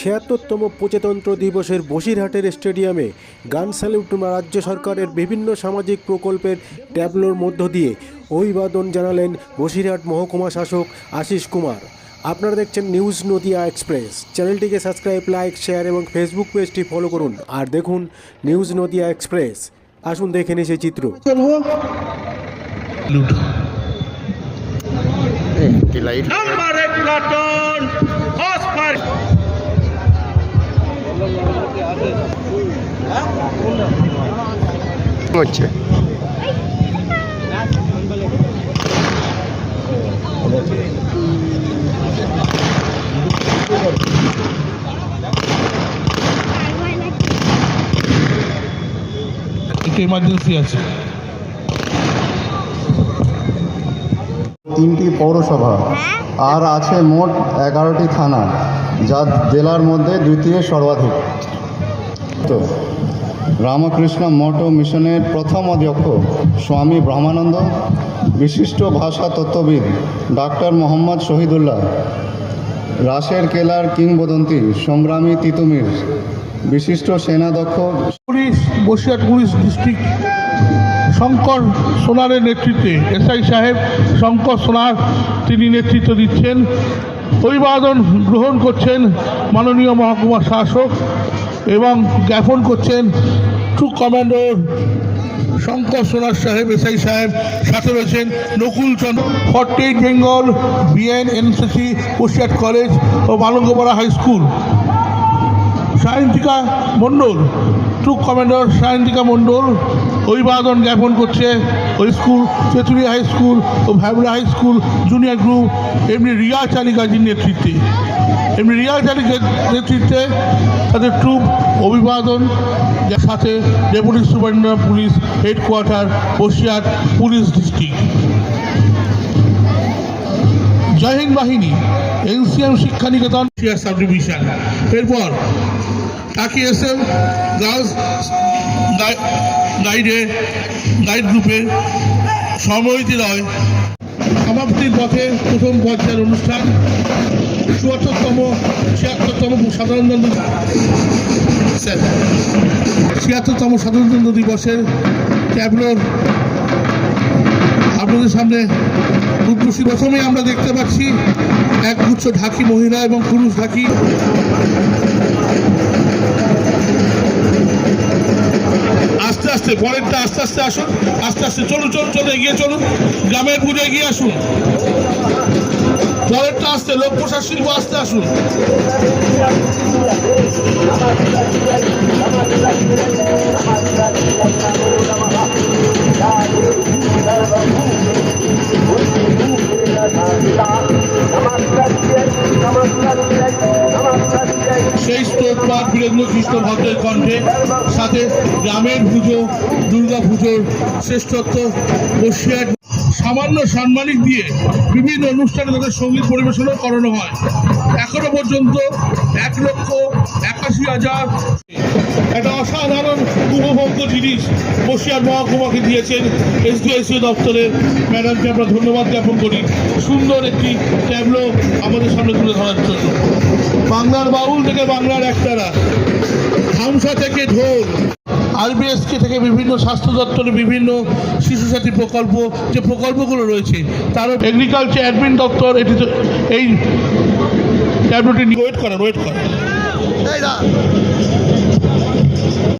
ছিয়াত্তরতম প্রজাতন্ত্র দিবসের বসিরহাটের স্টেডিয়ামে গান স্যালুট রাজ্য সরকারের বিভিন্ন সামাজিক প্রকল্পের ট্যাবলোর মধ্য দিয়ে অভিবাদন জানালেন বসিরহাট মহকুমা শাসক আশিস কুমার। আপনারা দেখছেন নিউজ নদিয়া এক্সপ্রেস। চ্যানেলটিকে সাবস্ক্রাইব লাইক শেয়ার এবং ফেসবুক পেজটি ফলো করুন। আর দেখুন নিউজ নদিয়া এক্সপ্রেস। আসুন দেখে নিই সেই চিত্র। লাইট। হচ্ছে। ইমার্জেন্সি আছে। তিনটি পৌরসভা আর আছে মোট এগারোটি থানা যা জেলার মধ্যে দ্বিতীয় সর্বাধিক। তো রামকৃষ্ণ মঠ মিশনের প্রথম অধ্যক্ষ, স্বামী ব্রহ্মানন্দ, বিশিষ্ট ভাষা তত্ত্ববিদ ডাক্তার মোহাম্মদ শহীদুল্লাহ, রাসের কেলার কিংবদন্তি সংগ্রামী তিতুমির, বিশিষ্ট সেনাধ্যক্ষ police, Basirhat police district, Shankar সোনারের নেতৃত্বে এসআই সাহেব, শঙ্কর সোনার তিনি নেতৃত্ব দিচ্ছেন। অভিবাদন গ্রহণ করছেন মাননীয় মহকুমা শাসক এবং জ্ঞাপন করছেন ট্রু কমান্ডার শঙ্কর সোনার সাহেব, এসআই সাহেব, সাথে রয়েছেন Nakul Chandra. Forty Bengal BN NCC Basirhat college ও Malangapara high school. Sayantika Mondal troop commander Sayantika Mondal, অভিবাদন জ্ঞাপন করছে ওই স্কুল তেঁতুলিয়া হাই স্কুল ও Bhabla high school junior group এমনি রিয়া চালিকাজির নেতৃত্বে। এমনি রিয়া চালিকার নেতৃত্বে তাদের ট্রুপ অভিবাদন সাথে deputy superintendent police headquarter Basirhat police district Jai Hind বাহিনী, NCM Shiksha Niketan sub division এরপর তাকে এস এম গার্লস গাইডে গাইড গ্রুপের সমহিতি রয় সমাপ্তির পথে প্রথম পর্যায়ের অনুষ্ঠান। চুয়াত্তরতম ছিয়াত্তরতম সাধারণতন্ত্র ছিয়াত্তরতম সাধারণতন্ত্র দিবসের ট্যাবলোর আপনাদের সামনে রূপসী প্রথমে আমরা দেখতে পাচ্ছি এক গুচ্ছ ঢাকি মহিলা এবং পুরুষ ঢাকি। আস্তে আস্তে, পরেরটা আস্তে আস্তে আসুন, আস্তে আস্তে চলুন চলুন চলুন, এগিয়ে চলুন, গ্রামের পুজো এগিয়ে আসুন। পরেরটা আসতে, লোক প্রসাদ শিল্প আসতে আসুন। সেই স্তোত্রপাঠ বীরেন্দ্র কৃষ্ণ ভদ্রের কণ্ঠে, সাথে গ্রামের পুজো, দুর্গা পুজোর শ্রেষ্ঠত্ব বসিয়াট সামান্য সাম্মানিক দিয়ে বিভিন্ন অনুষ্ঠানে তাদের সংগীত পরিবেশনও করানো হয়। এখনও পর্যন্ত এক লক্ষ একাশি হাজার একটা অসাধারণ উপভোগ্য জিনিস বসিয়ার মহকুমাকে দিয়েছেন এস এসডিআইসি দপ্তরের ম্যাডামকে আমরা ধন্যবাদ জ্ঞাপন করি। সুন্দর একটি ট্যাবলো আমাদের সামনে তুলে ধরার জন্য। বাংলার বাউল থেকে বাংলার একতারা, হামসা থেকে ঢোল, আরবিএসকে থেকে বিভিন্ন স্বাস্থ্য দপ্তরের বিভিন্ন শিশু সাথী প্রকল্প, যে প্রকল্পগুলো রয়েছে, তারও এগ্রিকালচার অ্যাডমিন দপ্তর, এটি এই ট্যাবলেটটি ওয়েট করেন ওয়েট করেন।